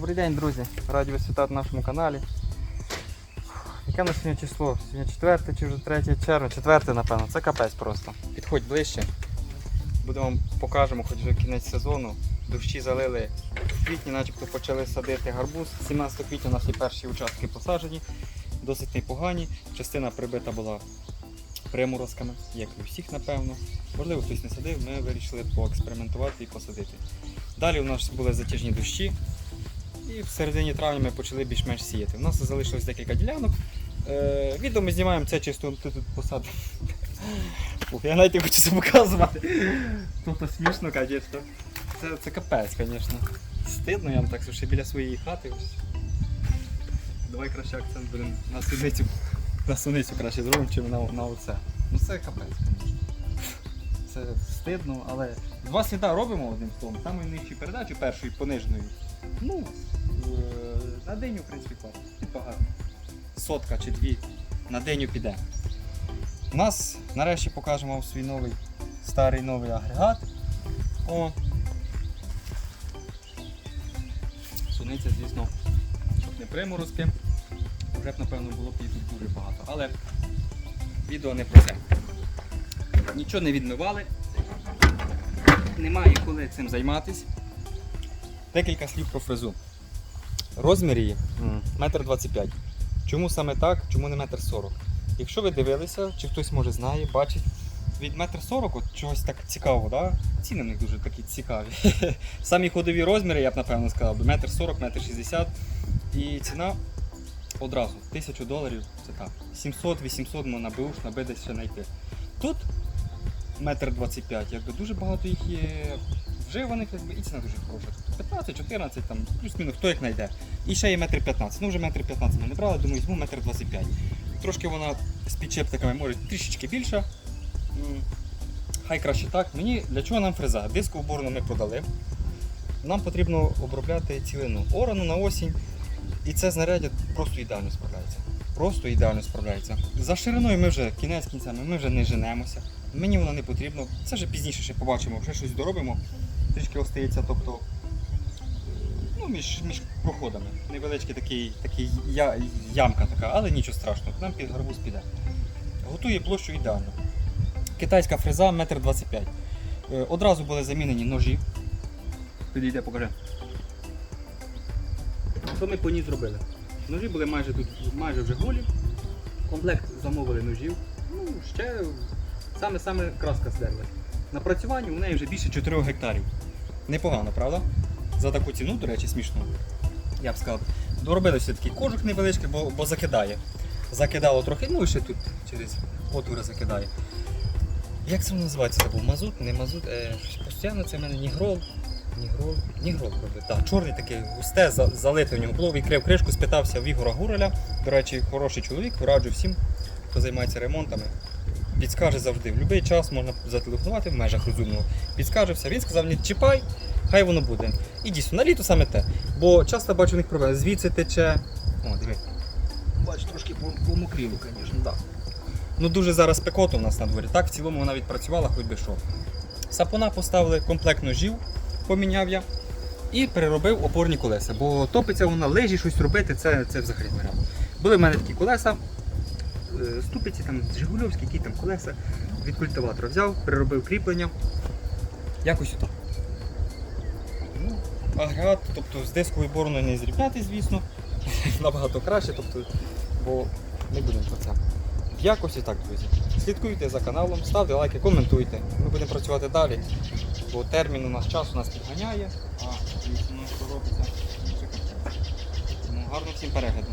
день, друзі! Раді вас на нашому каналі. Яке на сьогодні число? Сьогодні 4 чи вже 3 червня? 4, напевно, це капець просто. Підходь ближче. Будемо вам покажемо, хоч вже кінець сезону. Дощі залили в квітні, начебто почали садити гарбуз. 17 квітня наші перші участки посаджені, досить непогані. Частина прибита була приморозками, як і у всіх, напевно. Можливо, хтось не садив, ми вирішили поекспериментувати і посадити. Далі у нас були затяжні дощі, і в середині травня ми почали більш-менш сіяти. У нас залишилось декілька ділянок. Е, відео ми знімаємо це чисто тут посадив. Я навіть не хочу це показувати. Тобто смішно, звісно. Це, це капець, звісно. Стидно, я вам так ще біля своєї хати. Давай краще акцент будемо на суницю. На суницю краще зробимо, чим на, на оце. Ну це капець, звісно. Це стидно, але два сліда робимо одним словом. Там і нижчі передачі першої пониженої. Ну, на день, в принципі, класно. Багато. Сотка чи дві на день піде. У нас нарешті покажемо вам свій новий старий новий агрегат. О. Суниця, звісно, щоб не приморозки. Вже б, напевно, було б її тут дуже багато. Але відео не про це. Нічого не відмивали. Немає коли цим займатися. Декілька слів про фрезу. Розмір її м, 1,25 м. Чому саме так, чому не 1,40 м? Якщо ви дивилися, чи хтось може знає, бачить, від 1,40 м чогось так цікавого, да? ціни в них дуже такі цікаві. Самі ходові розміри, я б напевно сказав, 1,40 м, 1,60 м. І ціна одразу 1000 доларів це так. 700-800 можна б на би десь ще знайти. Тут метр 25, якби дуже багато їх є вживаних, якби, і ціна дуже хороша. 15, 14, там, плюс-мінус, хто як знайде. І ще є метр 15. Ну вже метр 15 ми не брали, думаю, візьму метр 25. Трошки вона з підчепниками може трішечки більша. Хай краще так. Мені для чого нам фреза? Диску уборну ми продали. Нам потрібно обробляти цілину орану на осінь. І це знаряддя просто ідеально справляється. Просто ідеально справляється. За шириною ми вже кінець кінцями, ми вже не женемося. Мені воно не потрібно. Це вже пізніше ще побачимо, ще щось доробимо. Трішки остається, тобто ну, між, між проходами. Невеличкий такий, такий я, ямка така, але нічого страшного, нам під гарбуз піде. Готує площу ідеально. Китайська фреза 1,25 м. Е, Одразу були замінені ножі. Підійде, покажи. Що ми по ній зробили? Ножі були майже тут, майже вже голі. Комплект замовили ножів. Ну, ще саме-саме краска здерла. Напрацювання у неї вже більше 4 гектарів. Непогано, правда? За таку ціну, до речі, смішно. Я б сказав. Доробили все такий кожух невеличкий, бо, бо закидає. Закидало трохи, ну і ще тут через отвори закидає. Як це називається? Це був мазут, не мазут, е, постійно це в мене нігрол. Нігрол, нігрол робить. Так, чорний такий густе, залите в нього було, відкрив кришку, спитався в Ігора Гуреля. До речі, хороший чоловік, раджу всім, хто займається ремонтами. Підскаже завжди, в будь-який час можна зателефонувати в межах розумного. Підскаже все. Він сказав, не чіпай, хай воно буде. І дійсно, на літо саме те. Бо часто бачу у них проблеми. Звідси тече. О, диви. Бач, трошки помокріло, звісно, так. Ну дуже зараз спекотно у нас на дворі. Так, в цілому вона відпрацювала, хоч би що. Сапона поставили комплект ножів, поміняв я. І переробив опорні колеса, бо топиться вона лежі щось робити, це, це взагалі нереально. Були в мене такі колеса, ступиці, там Жигульовські, які там колеса від культиватора взяв, переробив кріплення. Якось отак. Ну, агрегат, тобто з дисковою бороною не зрівняти, звісно. Набагато краще, тобто, бо не будемо про це. Якось і так, друзі. Слідкуйте за каналом, ставте лайки, коментуйте. Ми будемо працювати далі, бо термін у нас час у нас підганяє, а у нас що робиться. Це гарно всім перегляду.